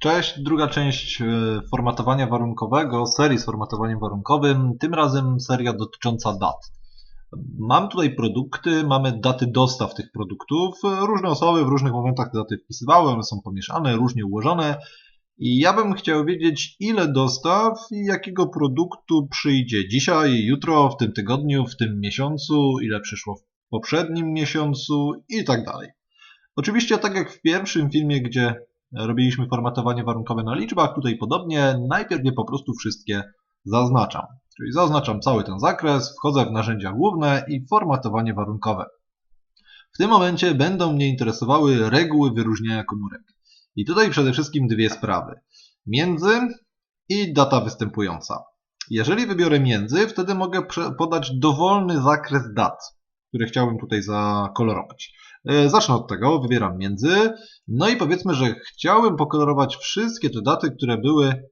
Cześć, druga część e, formatowania warunkowego, serii z formatowaniem warunkowym, tym razem seria dotycząca dat. Mam tutaj produkty, mamy daty dostaw tych produktów. Różne osoby w różnych momentach te daty wpisywały, one są pomieszane, różnie ułożone. I ja bym chciał wiedzieć, ile dostaw i jakiego produktu przyjdzie dzisiaj, jutro, w tym tygodniu, w tym miesiącu, ile przyszło w poprzednim miesiącu i tak dalej. Oczywiście, tak jak w pierwszym filmie, gdzie robiliśmy formatowanie warunkowe na liczbach, tutaj podobnie, najpierw je po prostu wszystkie zaznaczam. Czyli zaznaczam cały ten zakres, wchodzę w narzędzia główne i formatowanie warunkowe. W tym momencie będą mnie interesowały reguły wyróżniania komórek. I tutaj przede wszystkim dwie sprawy. Między i data występująca. Jeżeli wybiorę między, wtedy mogę podać dowolny zakres dat, który chciałbym tutaj zakolorować. E, zacznę od tego, wybieram między. No i powiedzmy, że chciałem pokolorować wszystkie te daty, które były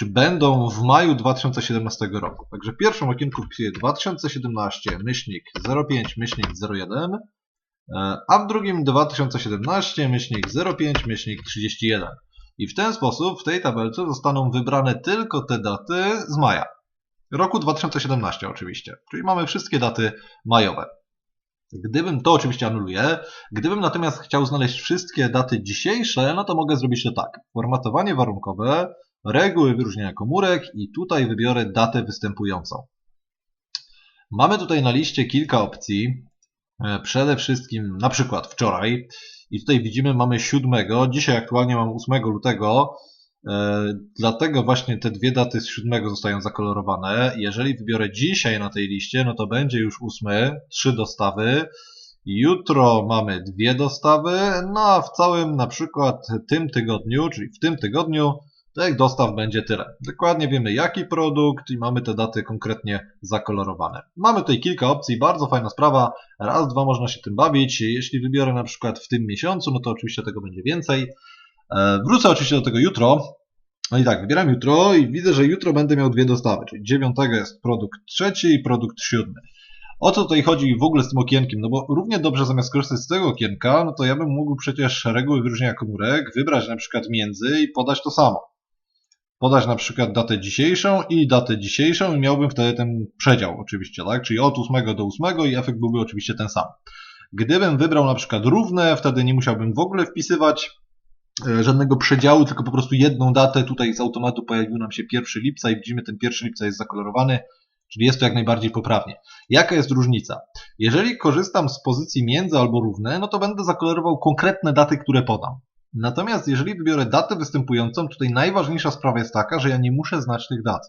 czy będą w maju 2017 roku. Także w pierwszym okienku wpisuję 2017 myślnik 05 myślnik 01, e, a w drugim 2017 myślnik 05 myślnik 31. I w ten sposób w tej tabelce zostaną wybrane tylko te daty z maja. Roku 2017 oczywiście. Czyli mamy wszystkie daty majowe. Gdybym, to oczywiście anuluję, gdybym natomiast chciał znaleźć wszystkie daty dzisiejsze, no to mogę zrobić to tak. Formatowanie warunkowe, reguły wyróżniania komórek i tutaj wybiorę datę występującą. Mamy tutaj na liście kilka opcji. E, przede wszystkim na przykład wczoraj i tutaj widzimy mamy 7, dzisiaj aktualnie mam 8 lutego, dlatego właśnie te dwie daty z 7 zostają zakolorowane. Jeżeli wybiorę dzisiaj na tej liście, no to będzie już 8, 3 dostawy. Jutro mamy dwie dostawy, no a w całym na przykład tym tygodniu, czyli w tym tygodniu tych dostaw będzie tyle. Dokładnie wiemy jaki produkt i mamy te daty konkretnie zakolorowane. Mamy tutaj kilka opcji, bardzo fajna sprawa. Raz, dwa można się tym bawić. Jeśli wybiorę na przykład w tym miesiącu, no to oczywiście tego będzie więcej. E, wrócę oczywiście do tego jutro. No i tak, wybieram jutro i widzę, że jutro będę miał dwie dostawy, czyli 9 jest produkt trzeci i produkt siódmy. O co tutaj chodzi w ogóle z tym okienkiem? No bo równie dobrze zamiast skorzystać z tego okienka, no to ja bym mógł przecież reguły wyróżnienia komórek wybrać na przykład między i podać to samo podać na przykład datę dzisiejszą i datę dzisiejszą i miałbym wtedy ten przedział oczywiście, tak? Czyli od 8 do 8 i efekt byłby oczywiście ten sam. Gdybym wybrał na przykład równe, wtedy nie musiałbym w ogóle wpisywać żadnego przedziału, tylko po prostu jedną datę. Tutaj z automatu pojawił nam się 1 lipca i widzimy, ten 1 lipca jest zakolorowany, czyli jest to jak najbardziej poprawnie. Jaka jest różnica? Jeżeli korzystam z pozycji między albo równe, no to będę zakolorował konkretne daty, które podam. Natomiast jeżeli wybiorę datę występującą, tutaj najważniejsza sprawa jest taka, że ja nie muszę znać tych dat.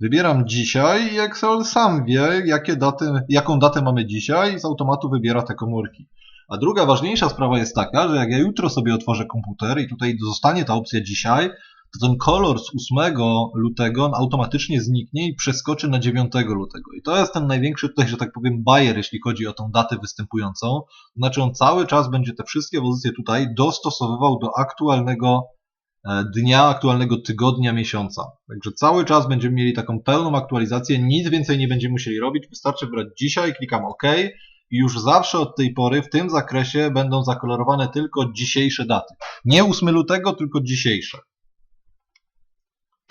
Wybieram dzisiaj i Excel sam wie, jakie daty, jaką datę mamy dzisiaj i z automatu wybiera te komórki. A druga ważniejsza sprawa jest taka, że jak ja jutro sobie otworzę komputer i tutaj zostanie ta opcja dzisiaj, to ten kolor z 8 lutego automatycznie zniknie i przeskoczy na 9 lutego. I to jest ten największy tutaj, że tak powiem, bajer, jeśli chodzi o tą datę występującą. Znaczy on cały czas będzie te wszystkie pozycje tutaj dostosowywał do aktualnego e, dnia, aktualnego tygodnia, miesiąca. Także cały czas będziemy mieli taką pełną aktualizację, nic więcej nie będziemy musieli robić, wystarczy brać dzisiaj, klikam OK już zawsze od tej pory w tym zakresie będą zakolorowane tylko dzisiejsze daty. Nie 8 lutego, tylko dzisiejsze.